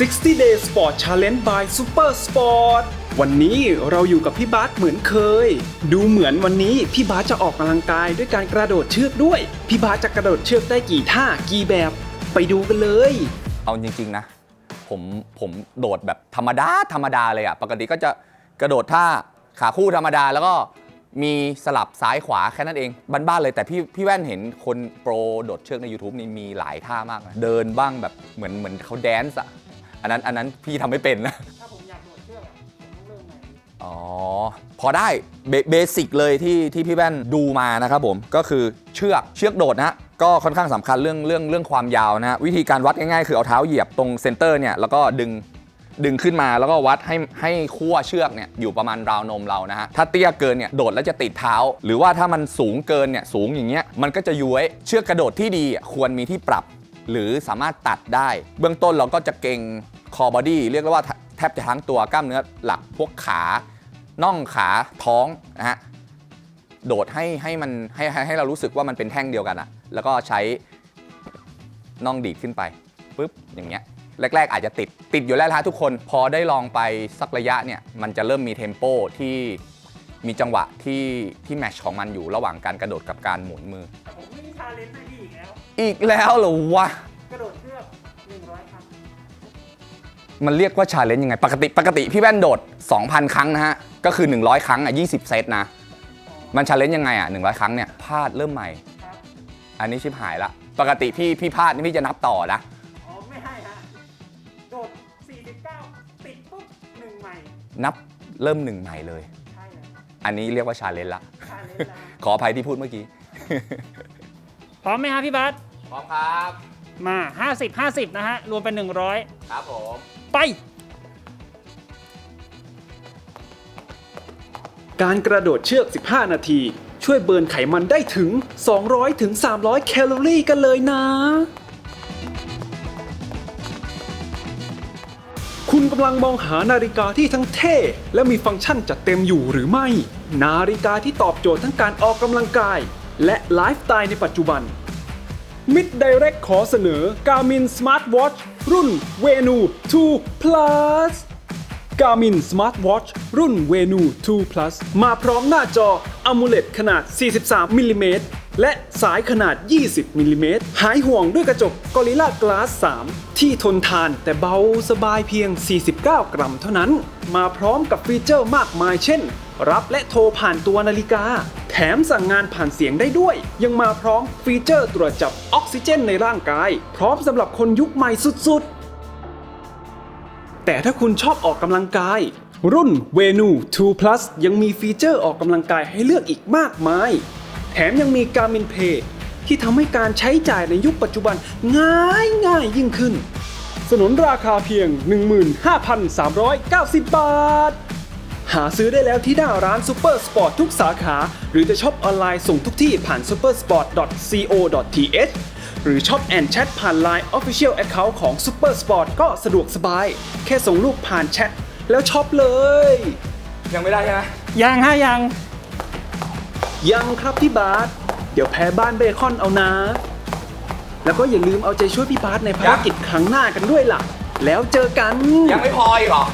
60 Day Sport Challenge by Super Sport วันนี้เราอยู่กับพี่บาสเหมือนเคย ดูเหมือนวันนี้พี่บาสจะออกกำลังกายด้วยการกระโดดเชือกด้วย พี่บาสจะกระโดดเชือกได้กี่ท่ากี่แบบไปดูกันเลย เอาจริง ๆ นะ ผมผมโดดแบบธรรมดาธรรมดาเลยอะปกติก็จะกระโดดท่าขาคู่ธรรมดาแล้วก็มีสลับซ้ายขวาแค่นั้นเองบ้านๆเลยแต่พี่พี่แว่นเห็นคนโปรโดดเชือกใน YouTube นี่มีหลายท่ามากนะเดินบ้างแบบเหมือนเหมือนเขาแดนซ์อะ อันนั้นอันนั้นพี่ทำไม่เป็นนะ ถ้าผมอยากโดดเชือกอะผมต้องเริ่มใหม่อ๋อ พอได้เบเบสิกเลยที่ที่พี่แว่นดูมานะครับผมก็คือเชือกเชือกโดดนะฮะก็ค่อนข้างสำคัญเรื่องเรื่องเรื่องความยาวนะฮะวิธีการวัดง่ายๆ คือเอาเท้าเหยียบตรงเซนเตอร์เนี่ยแล้วก็ดึงดึงขึ้นมาแล้วก็วัดให้ให้ขั้วเชือกเนี่ยอยู่ประมาณราวนมเรานะฮะถ้าเตี้ยเกินเนี่ยโดดแล้วจะติดเท้า หรือว่าถ้ามันสูงเกินเนี่ยสูงอย่างเงี้ยมันก็จะย้วยเชือกกระโดดที่ดีอะควรมีที่ปรับ หรือสามารถตัดได้ เบื้องต้นเราก็จะเก่งคอบอดี้เรียกว่าแทบจะทั้งตัวกล้ามเนื้อหลักพวกขาน่องขาท้องนะฮะโดดให้ให้มันให้ให้ให้เรารู้สึกว่ามันเป็นแท่งเดียวกันอะแล้วก็ใช้น่องดีดขึ้นไปปุ๊บอย่างเงี้ยแรก ๆ อาจจะติดติดอยู่แล้วนะฮะทุกคนพอได้ลองไปสักระยะเนี่ยมันจะเริ่มมีเทมโปที่มีจังหวะที่ที่แมชของมันอยู่ระหว่างการกระโดดกับการหมุนมือ เลนจ์ให้พี่อีกแล้ว อีกแล้วเหรอวะ กระโดดเชือก100ครั้งมันเรียกว่าชาเลนจ์ยังไง ปกติปกติพี่แว่นโดด 2,000 ครั้งนะฮะ ก็คือ 100 ครั้งอะ20 เซตนะ มันชาเลนจ์ยังไงอะ 100 ครั้งเนี่ยพลาดเริ่มใหม่ ครับอันนี้ชิบหายละ ปกติพี่พี่พลาดนี่พี่จะนับต่อนะ อ๋อไม่ให้ฮะโดด49ติดปุ๊บหนึ่งใหม่นับเริ่มหนึ่งใหม่เลย ใช่เลยอันนี้เรียกว่าชาเลนจ์ละ ชาเลนจ์นะขออภัยที่พูดเมื่อกี้ พร้อมไหมฮะพี่บัสพร้อมครับ มา 50 50 นะฮะ รวมเป็น 100 ครับผม ไป การกระโดดเชือก 15 นาที ช่วยเบิร์นไขมันได้ถึง 200 ถึง 300 แคลอรี่กันเลยนะ คุณกำลังมองหานาฬิกาที่ทั้งเท่ และมีฟังก์ชันจัดเต็มอยู่หรือไม่ นาฬิกาที่ตอบโจทย์ทั้งการออกกำลังกาย และไลฟ์สไตล์ในปัจจุบัน มิดไดเรกขอเสนอ Garmin Smartwatch รุ่น Venu 2 Plus Garmin Smartwatch รุ่น Venu 2 Plus มาพร้อมหน้าจอ AMOLED ขนาด 43 มิลลิเมตร และสายขนาด 20 มิลลิเมตร หายห่วงด้วยกระจก Gorilla Glass 3 ที่ทนทานแต่เบาสบายเพียง 49 กรัมเท่านั้น มาพร้อมกับฟีเจอร์มากมายเช่น รับและโทรผ่านตัวนาฬิกา แถมสั่งงานผ่านเสียงได้ด้วย ยังมาพร้อมฟีเจอร์ตรวจจับออกซิเจนในร่างกาย พร้อมสำหรับคนยุคใหม่สุดๆ แต่ถ้าคุณชอบออกกำลังกายรุ่น Venu 2 Plus ยังมีฟีเจอร์ออกกำลังกายให้เลือกอีกมากมาย แถมยังมี Garmin Pay ที่ทำให้การใช้จ่ายในยุคปัจจุบันง่ายง่ายยิ่งขึ้น สนุนราคาเพียง 15,390 บาท หาซื้อได้แล้วที่หน้าร้าน Super Sport ทุกสาขา หรือจะช็อปออนไลน์ส่งทุกที่ผ่าน supersport.co.th หรือช็อปแอนแชทผ่าน Line Official Account ของ Super Sport ก็สะดวกสบาย แค่ส่งรูปผ่านแชทแล้วช็อปเลย ยังไม่ได้ใช่ไหมยังฮะยัง ยังครับพี่บาสเดี๋ยวแพ้บ้านเบคอนเอานะ แล้วก็อย่าลืมเอาใจช่วยพี่บาสในภารกิจครั้งหน้ากันด้วยล่ะ แล้วเจอกัน ยังไม่พออีกเหรอ